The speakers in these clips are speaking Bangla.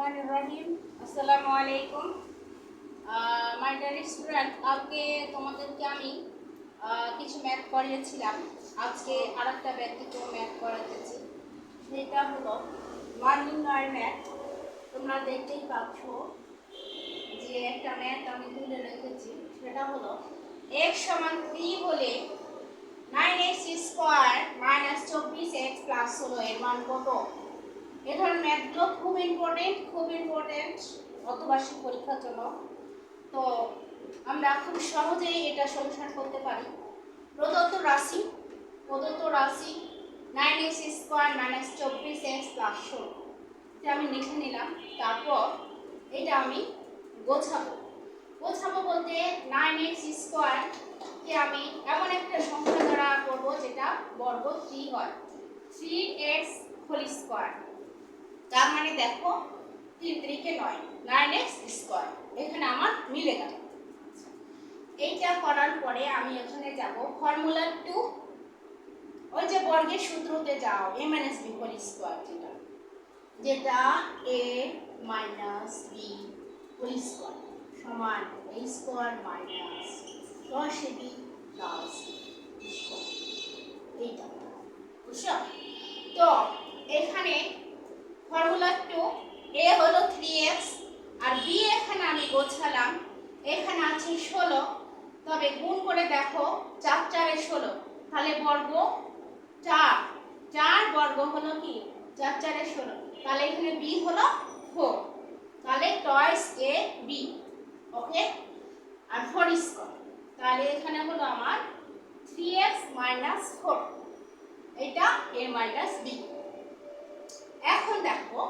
রহমান রহিম। আসসালামু আলাইকুম। মাই ডিয়ার স্টুডেন্ট কালকে তোমাদেরকে আমি কিছু ম্যাথ করিয়েছিলাম আজকে আরেকটা ব্যক্তিকেও ম্যাথ করাতেছি সেটা হলো মান নির্ণয়ের ম্যাথ তোমরা দেখতেই পাচ্ছ যে একটা ম্যাথ আমি তুলে রেখেছি। সেটা হলো এক সমান থ্রি হলে নাইন এক্স স্কোয়ার মাইনাস চব্বিশ এক্স প্লাস ষোলো এর মান কত? এ ধরনের ম্যাথগুলো খুব ইম্পর্টেন্ট খুব ইম্পর্টেন্ট অতবার্ষিক পরীক্ষার জন্য। তো আমরা খুব সহজেই এটা সলিউশন করতে পারি। প্রদত্ত রাশি প্রদত্ত রাশি নাইন এক্স স্কোয়ার মাইনাস চব্বিশ এক্স ষোলো এটা আমি লিখে নিলাম, তারপর এটা আমি গোছাবো। গোছাবো বলতে নাইন এক্স স্কোয়ার কে আমি এমন একটা সংখ্যা দ্বারা করব, যেটা বর্গ থ্রি হয়। থ্রি এক্স হোল স্কোয়ার তার মানে দেখো, তিন তিরিকে নয় নাইন এক্স স্কোয়ার এখানে আমার মিলে গেল। এইটা করার পরে আমি এখানে যাব ফর্মুলা টু ওই যে বর্গের সূত্রতে যাও A minus B whole square যেটা। যেটা A minus B whole square সমান এ স্কোয়ার মাইনাস দশ এ বি প্লাস এইটা। বুঝছ? তো এ হলো থ্রি এক্স আর বি এখানে আমি গোছালাম। এখানে আছে ষোলো। তবে গুণ করে দেখো, চার চারে ষোলো। তাহলে বর্গ চার। চার বর্গ হলো কি? চার চারে ষোলো। তাহলে এখানে বি হলো ফোর তাহলে টয়েস এ বি ওকে আর ফোর তাহলে এখানে হলো আমার থ্রি এক্স মাইনাস ফোর এটা এ মাইনাস বি এখন দেখো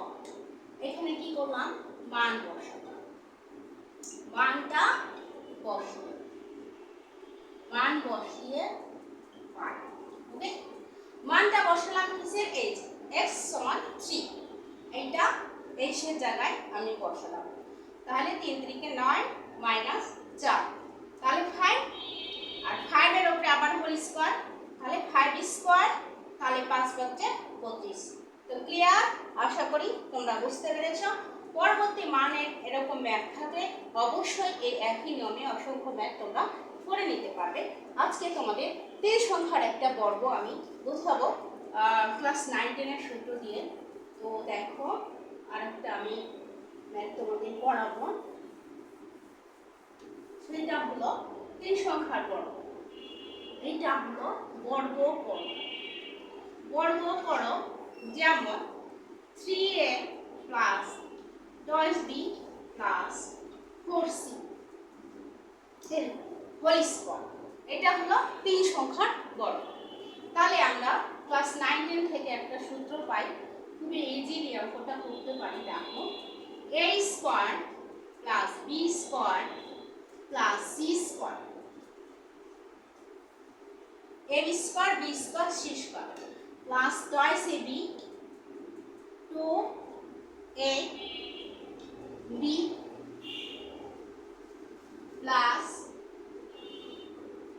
এখানে কি করলাম? মান বসালাম। মানটা বসিয়ে মান বসিয়ে ওকে? মানটা বসালাম কিসের? এই এক্স সমান থ্রি এইটা এইসের জায়গায় আমি বসালাম। তাহলে তিন তিরিকে নয় মাইনাস চার। তাহলে ফাইভ আর ফাইভের ওপরে আবার হোল স্কোয়ার তাহলে ফাইভ স্কোয়ার তাহলে পাঁচ পাঁচে পঁচিশ তো ক্লিয়ার আশা করি তোমরা বুঝতে পেরেছ। পরবর্তী মানের এরকম ম্যাথ থাকলে অবশ্যই এই একই নিয়মে অসংখ্য ম্যাথ তোমরা করে নিতে পারবে। আজকে তোমাদের তিন সংখ্যার একটা বর্গ আমি বুঝাবো। ক্লাস নাইন সূত্র দিয়ে। তো দেখো, আরেকটা আমি ম্যাথ তোমাদের পড়াবো। সেটা হলো তিন সংখ্যার বর্গ। এইটা হলো বর্গ করো বর্গ করো যেমন থ্রি এ প্লাস দশ B plus four C whole এটা হলো তিন সংখ্যার বর্গ তাহলে আমরা ক্লাস নাইন টেন থেকে একটা সূত্র পাই। খুবই ইজিলি অঙ্কটা করতে পারি, দেখো। A square plus B square plus C square A square B square C square plus twice A B two A B plus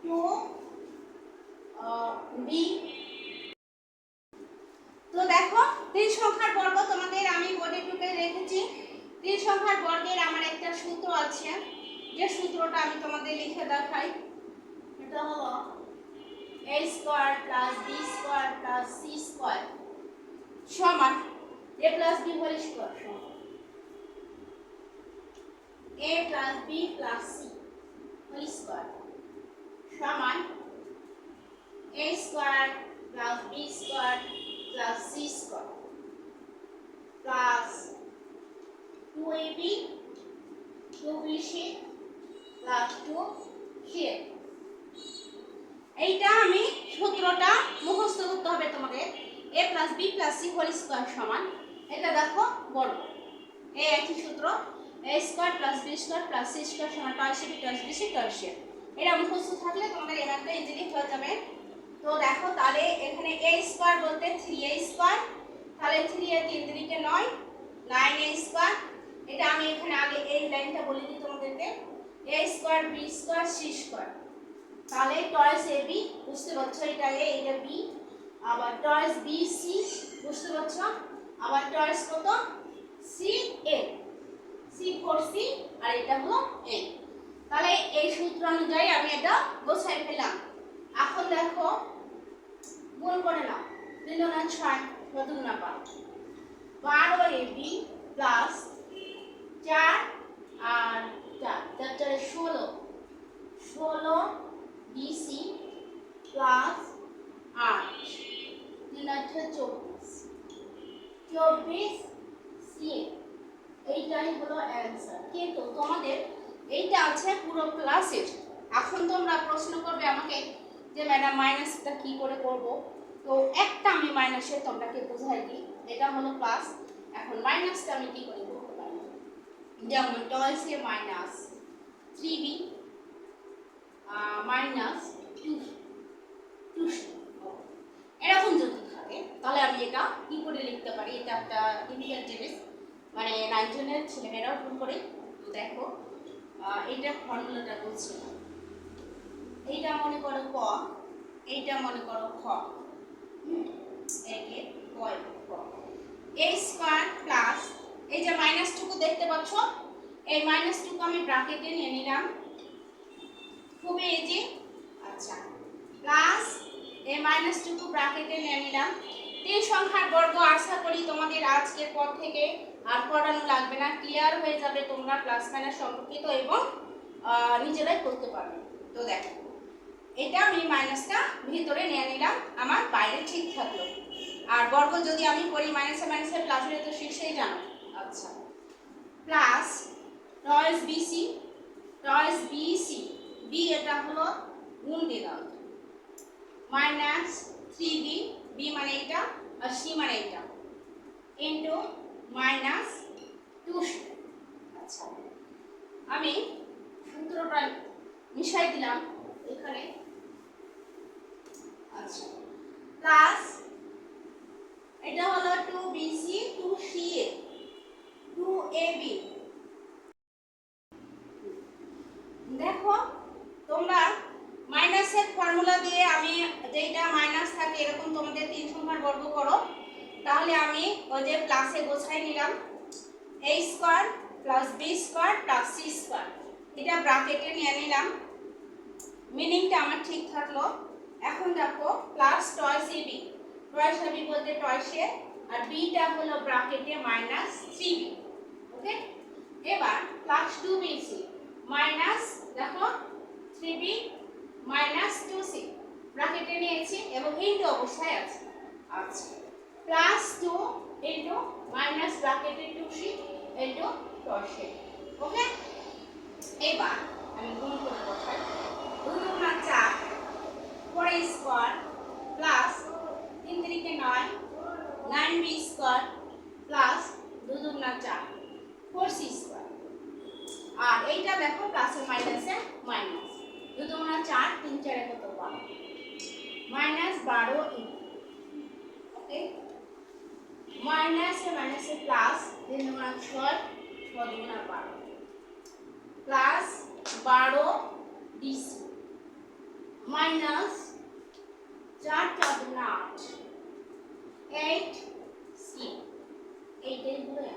two B তো দেখো তিন সংখ্যার বর্গ তোমাদের আমি বোর্ডে টুকে রেখেছি। তিন সংখ্যার বর্গের আমার একটা সূত্র আছে। যে সূত্রটা আমি তোমাদের লিখে দেখাই, এটা হলো a square plus b square plus c square সমান a plus b whole square সমান। a plus b plus c whole square সমান a square plus b square plus c square plus 2ab 2bc plus 2c এইটা আমি সূত্রটা মুখস্থ করতে হবে তোমাদের। A plus B plus C whole square সমান। এটা দেখো বর্গ এই একই সূত্র। A square plus B square plus C square সমান twice B twice B C twice এটা মুখস্থ থাকলে তোমাদের এনারটা ইজিলি হয়ে যাবে। তো দেখো তাহলে এখানে এ স্কোয়ার বলতে থ্রি এ স্কোয়ার তাহলে থ্রি এ তিন তিরিকে নয়। নাইন এ স্কোয়ার এটা আমি এখানে আগে এই লাইনটা বলে দিই তোমাদেরকে। A square B square C square তাহলে টয়েস এ বি, বুঝতে পারছ এটা এ এটা বি, আবার টয়েস বি, সি, বুঝতে পারছ? আবার টয়েস কত? C, A. C four C, আর এটা হলো এ। তাহলে এই সূত্র অনুযায়ী আমি এটা গোছাই ফেলাম এখন দেখো, গুণ করে নাও। তিন না ছয়, নতুন না পাঁচ বারো এ বি প্লাস চার আর চার চার চারে ষোলো। ষোলো বিসি প্লাস আট তিন আটটা চব্বিশ চব্বিশ সি এইটাই হলো অ্যান্সার কিন্তু তোমাদের এইটা আছে পুরো ক্লাসের এখন তোমরা প্রশ্ন করবে আমাকে যে, ম্যাডাম মাইনাসটা কি করে করব? তো একটা আমি মাইনাসে তোমরাকে বোঝাই দিই। এটা হলো প্লাস এখন মাইনাসটা আমি কি করে করতে পারি? যেমন টয়েসে minus three B minus two two এরকম যদি থাকে তাহলে আমি এটা কি করে লিখতে পারি, এটা একটা ডিফিকাল্ট জিনিস। মানে নাইনজনের ছেলেমেয়েরাও ভুল করে। দেখো এইটা ফর্মুলাটা বলছি এইটা মনে করো ক, এইটা মনে করো খ। খ? স্কোয়ার প্লাস এই যে দেখতে পাচ্ছ? এই মাইনাসটুকু আমি ব্র্যাকেটে নিয়ে নিলাম। খুবই ইজি আচ্ছা প্লাস এই মাইনাসটুকু ব্র্যাকেটে নিয়ে নিলাম। তিন সংখ্যার বর্গ আশা করি তোমাদের আজকের পর থেকে আর পড়ানো লাগবে না। ক্লিয়ার হয়ে যাবে তোমরা প্লাস মাইনাস সম্পর্কিত এবং নিজেরাই করতে পারবে। তো দেখো, এটা আমি মাইনাসটা ভিতরে নিয়ে নিলাম, আমার বাইরে ঠিক থাকল। আর বর্গ যদি আমি করি মাইনাসে মাইনাসে প্লাস হলে তো শীর্ষেই জানো। আচ্ছা। Plus twice BC twice BC B এটা হলো গুণ দিলাম মাইনাস থ্রি বি বি মানে এটা আর সি মানে এটা ইন্টু মাইনাস টু আচ্ছা। আমি সূত্রটা মিশাই দিলাম এখানে। আচ্ছা। প্লাস এটা হলো two BC two C A two A B দেখো তোমরা মাইনাসের ফর্মুলা দিয়ে আমি যেইটা মাইনাস থাকে এরকম সংখ্যার বর্গ করো। তাহলে আমি ওই যে প্লাসে গোছাই নিলাম। A square plus B square plus C square এটা ব্রাকেটে নিয়ে নিলাম। মিনিংটা আমার ঠিক থাকল। এখন দেখো plus twice A B twice B বলতে টয়েসে আর বিটা হলো ব্রাকেটে মাইনাস থ্রি বি ওকে এবার plus two B C minus দেখো three B minus two C ব্রাকেটে নিয়েছি এবং ইন্টু অবস্থায় আছে। আচ্ছা। প্লাস টু ইন্টু মাইনাস ব্রাকেটে টু সি ইন্টু টসে ওকে এবার আমি গুণ করে বসাই দুই দুগুণা চার ফোর স্কোয়ার প্লাস তিন তিরিকে নয় নাইন বি স্কোয়ার প্লাস দুই দুগুণা চার ফোর সি স্কোয়ার আর এইটা দেখো প্লাসে মাইনাসে মাইনাস দুই দুগুণা চার, তিন চারে কত বারো মাইনাস বারো ওকে মাইনাসে মাইনাসে প্লাস তিন দুগুণা ছয় ছ দুগুণা বারো। প্লাস বারো ডিসি মাইনাস চার চার দুগুণা আট। এইট সি এইটাই হলো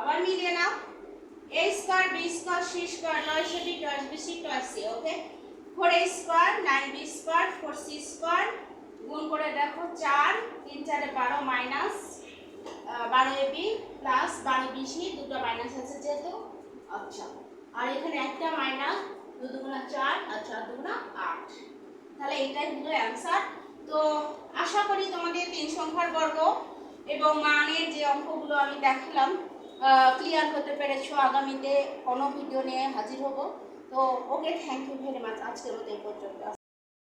আবার মিলিয়ে নাও। a square b square c square নয় সে B twice B C twice C okay four A square nine B square four C square গুণ করে দেখো চার, তিন চারে বারো মাইনাস বারো এ বি প্লাস বারো বি সি, দুটো মাইনাস আছে যেহেতু। আচ্ছা আর এখানে একটা মাইনাস, দু দুগুণা চার, আর চার দুগুণা আট। তাহলে এটাই হলো অ্যান্সার তো আশা করি তোমাদের তিন সংখ্যার বর্গ এবং মানের যে অঙ্কগুলো আমি দেখালাম ক্লিয়ার করতে পেরেছ। আগামীতে কোনো ভিডিও নিয়ে হাজির হব। তো okay thank you very much আজকের মতো এই পর্যন্ত।